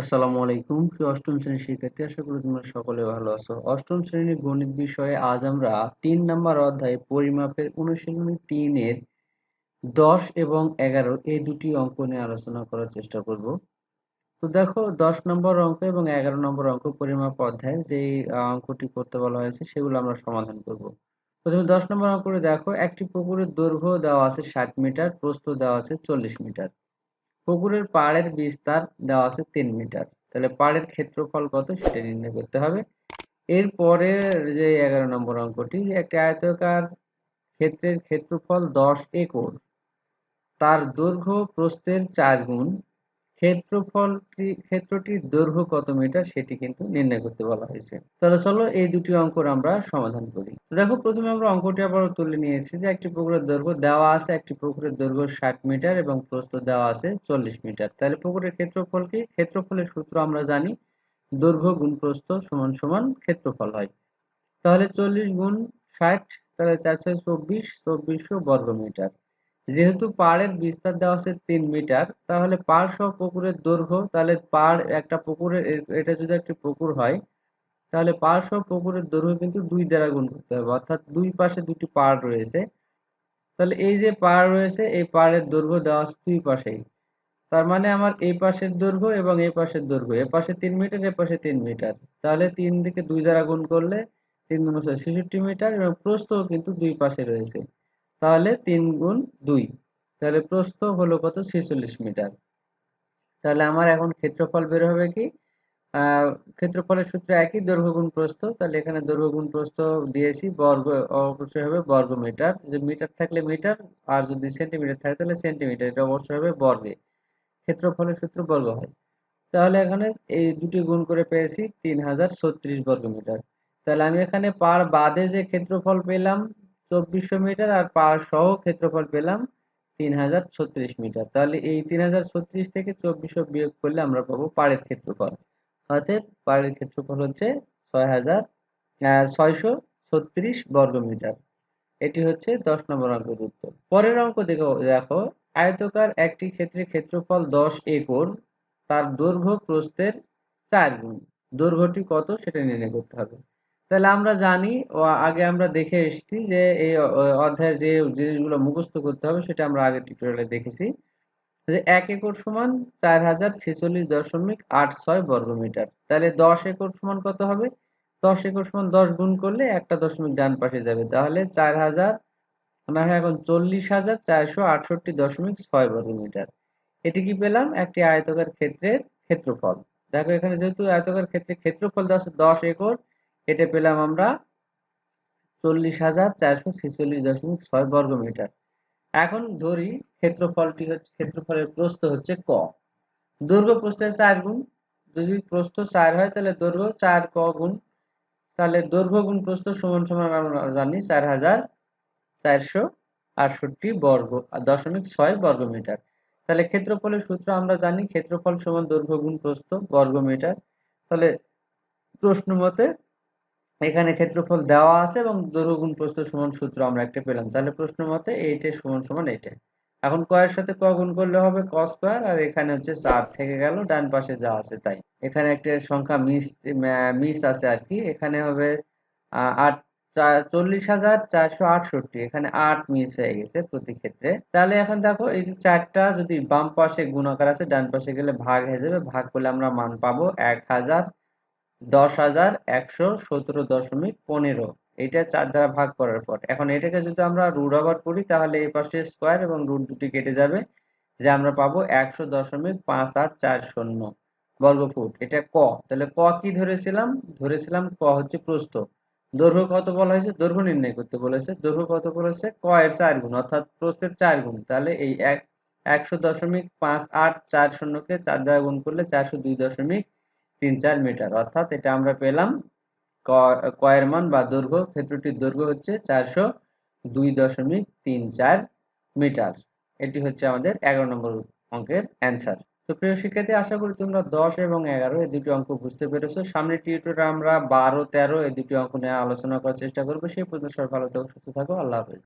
আসসালামু আলাইকুম। অষ্টম শ্রেণির শিক্ষার্থী, আশা করি তোমরা সকলে ভালো আছো। অষ্টম শ্রেণির গণিত বিষয়ে আজ আমরা তিন নম্বর অধ্যায় পরিমাপের অনুশীলনী তিনের দশ এবং এগারো এই দুটি অঙ্ক নিয়ে আলোচনা করার চেষ্টা করব। তো দেখো, দশ নম্বর অঙ্ক এবং এগারো নম্বর অঙ্ক পরিমাপ অধ্যায় যে অঙ্কটি করতে বলা হয়েছে, সেগুলো আমরা সমাধান করব। প্রথমে দশ নম্বর অঙ্কটি দেখো, একটি পুকুরের দৈর্ঘ্য দেওয়া আছে ষাট মিটার, প্রস্থ দেওয়া আছে চল্লিশ মিটার। পুকুরের পাড়ের বিস্তার দেওয়া আছে তিন মিটার। তাহলে পাড়ের ক্ষেত্রফল কত সেটা নির্ণয় করতে হবে। এরপরে যে এগারো নম্বর অঙ্কটি, একটি আয়তকার ক্ষেত্রের ক্ষেত্রফল দশ একর তার দৈর্ঘ্য প্রস্থের চার গুণ। ক্ষেত্রফলটি ক্ষেত্রটির দৈর্ঘ্য কত মিটার সেটি কিন্তু নির্ণয় করতে বলা হয়েছে। তাহলে চলো এই দুটি অঙ্কর আমরা সমাধান করি। দেখো প্রথমে আমরা অঙ্কটি আবার তুলে নিয়েছি যে একটি পুকুরের দৈর্ঘ্য দেওয়া আছে একটি পুকুরের দৈর্ঘ্য ষাট মিটার এবং প্রস্থ দেওয়া আছে চল্লিশ মিটার। তাহলে পুকুরের ক্ষেত্রফল কি? ক্ষেত্রফলের সূত্র আমরা জানি দৈর্ঘ্য গুণ প্রস্থ সমান সমান ক্ষেত্রফল হয়। তাহলে চল্লিশ গুণ ষাট, তাহলে চারশো চব্বিশ, চব্বিশশো বর্গ মিটার। যেহেতু পাড়ের বিস্তার দেওয়া আছে তিন মিটার, তাহলে পাড় সহ পুকুরের দৈর্ঘ্য, তাহলে পাড় একটা পুকুরের এটা যদি একটি পুকুর হয়, তাহলে পাড় সহ পুকুরের দৈর্ঘ্য কিন্তু দুই দ্বারা গুণ করতে হবে, অর্থাৎ দুই পাশে দুটি পাড় রয়েছে। তাহলে এই যে পাড় রয়েছে, এই পাড়ের দৈর্ঘ্য দেওয়া আছে দুই পাশেই। তার মানে আমার এই পাশের দৈর্ঘ্য এবং এই পাশের দৈর্ঘ্য, এ পাশে তিন মিটার, এ পাশে তিন মিটার। তাহলে তিন দিকে দুই দ্বারা গুণ করলে তিন গুণ ছেষট্টি মিটার এবং প্রস্থও কিন্তু দুই পাশে রয়েছে। তাহলে তিন গুণ দুই। তাহলে প্রস্থ হলো কত? ছেচল্লিশ মিটার। তাহলে আমার এখন ক্ষেত্রফল বের হবে কি? ক্ষেত্রফলের সূত্র একই, দৈর্ঘ্য গুণ প্রস্থ। তাহলে এখানে দৈর্ঘ্য গুণ প্রস্থ দিয়েছি, বর্গ, অবশ্যই হবে বর্গ মিটার। যে মিটার থাকলে মিটার, আর যদি সেন্টিমিটার থাকে তাহলে সেন্টিমিটার। এটা অবশ্যই হবে বর্গে। ক্ষেত্রফলের সূত্র বর্গ হয়। তাহলে এখানে এই দুটি গুণ করে পেয়েছি তিন হাজার ছত্রিশ বর্গ মিটার। তাহলে আমি এখানে পার বাদে যে ক্ষেত্রফল পেলাম চব্বিশশো মিটার আর পার সহ ক্ষেত্রফল পেলাম তিন হাজার ছত্রিশ মিটার। তাহলে এই তিন হাজার ছত্রিশ থেকে চব্বিশশো বিয়োগ করলে আমরা পাবো পাড়ের ক্ষেত্রফল। অর্থাৎ পাড়ের ক্ষেত্রফল হচ্ছে ছয় হাজার ছয়শো ছত্রিশ বর্গ মিটার। এটি হচ্ছে দশ নম্বর অঙ্কের উত্তর। পরের অঙ্ক দেখো দেখো, আয়তকার একটি ক্ষেত্রে ক্ষেত্রফল দশ একর, তার দৈর্ঘ্য প্রস্থের চার গুণ। দৈর্ঘ্যটি কত সেটা নির্ণয় করতে হবে। তাহলে আমরা জানি ও আগে আমরা দেখে এসেছি যে এই অধ্যায়ে যে জিনিসগুলো মুখস্থ করতে হবে সেটা আমরা আগের টিউটোরিয়ালে দেখেছি। যে এক একর সমান চার হাজার ছেচল্লিশ দশমিক আট ছয় বর্গমিটার তাহলে দশ একর সমান কত হবে? দশ একর সমান দশ গুণ করলে একটা দশমিক ডান পাশে যাবে। তাহলে চার হাজার, না হয় এখন চল্লিশ হাজার চারশো আটষট্টি দশমিক ছয় বর্গমিটার এটি কি পেলাম? একটি আয়তকার ক্ষেত্রের ক্ষেত্রফল। দেখো এখানে যেহেতু আয়তকার ক্ষেত্রে ক্ষেত্রফল দেওয়া আছে দশ একর এটা পেলাম আমরা চল্লিশ হাজার চারশো ছেচল্লিশ দশমিক ছয় বর্গ মিটার এখন ধরি ক্ষেত্রফলটি হচ্ছে, ক্ষেত্রফলের প্রস্থ হচ্ছে ক। দৈর্ঘ্য প্রস্থের চার গুণ, যদি প্রস্থ চার হয় তাহলে দৈর্ঘ্য চার ক গুণ, তাহলে দৈর্ঘ্য গুণ প্রস্থ সমান সমান আমরা জানি চার হাজার চারশো আটষট্টি বর্গ, দশমিক ছয় বর্গ মিটার তাহলে ক্ষেত্রফলের সূত্র আমরা জানি, ক্ষেত্রফল সমান দৈর্ঘ্য গুণ প্রস্থ বর্গ মিটার তাহলে প্রশ্ন মতে এখানে ক্ষেত্রফল দেওয়া আছে এবং দৈর্ঘ্য গুণ প্রস্থ সমান সূত্র আমরা একটা পেলাম। তাহলে প্রশ্ন মতে এইটা সমান সমান এইটা এখন ক এর সাথে ক গুণ করলে হবে ক স্কোয়ার, আর এখানে হচ্ছে চার থেকে গেল, ডান পাশে যা আছে তাই। এখানে একটা সংখ্যা মিস মিস আছে আর কি। এখানে হবে আট চল্লিশ হাজার চারশো আটষট্টি। এখানে আট মিস হয়ে গেছে প্রতি ক্ষেত্রে। তাহলে এখন দেখো, এই যে চারটা যদি বাম পাশে গুণাকার আছে, ডান পাশে গেলে ভাগ হয়ে যাবে। ভাগ করলে আমরা মান পাবো এক হাজার দশ হাজার একশো সতেরো দশমিক পনেরো। এটা চার দ্বারা ভাগ করার পর। এখন এটাকে যদি আমরা রুট ওভার করি, তাহলে এই পাশে স্কোয়ার এবং রুট দুটি কেটে যাবে, যে আমরা পাবো একশো দশমিক পাঁচ আট চার শূন্য। বর্গ ফুট এটা ক। তাহলে ক কি ধরেছিলাম? ধরেছিলাম ক হচ্ছে প্রস্থ। দৈর্ঘ্য কত বলা হয়েছে? দৈর্ঘ্য নির্ণয় করতে বলেছে। দৈর্ঘ্য কত বলেছে ক এর চার গুণ, অর্থাৎ প্রস্থের চার গুণ। তাহলে এই এক একশো দশমিক পাঁচ আট চার শূন্যকে চার দ্বারা গুণ করলে চারশো দুই দশমিক তিন চার মিটার। অর্থাৎ এটা আমরা পেলাম কয়ের মান বা দৈর্ঘ্য, ক্ষেত্রটির দৈর্ঘ্য হচ্ছে চারশো দুই দশমিক তিন চার মিটার। এটি হচ্ছে আমাদের এগারো নম্বর অঙ্কের অ্যান্সার। তো প্রিয় শিক্ষার্থী, আশা করি তোমরা দশ এবং এগারো এই দুটি অঙ্ক বুঝতে পেরেছ। সামনে টিউটোরে আমরা বারো, তেরো এই দুটি অঙ্ক নিয়ে আলোচনা করার চেষ্টা করব। সেই পর্যন্ত সবাই ভালো থাকো, সুস্থ থাকো। আল্লাহ হাফেজ।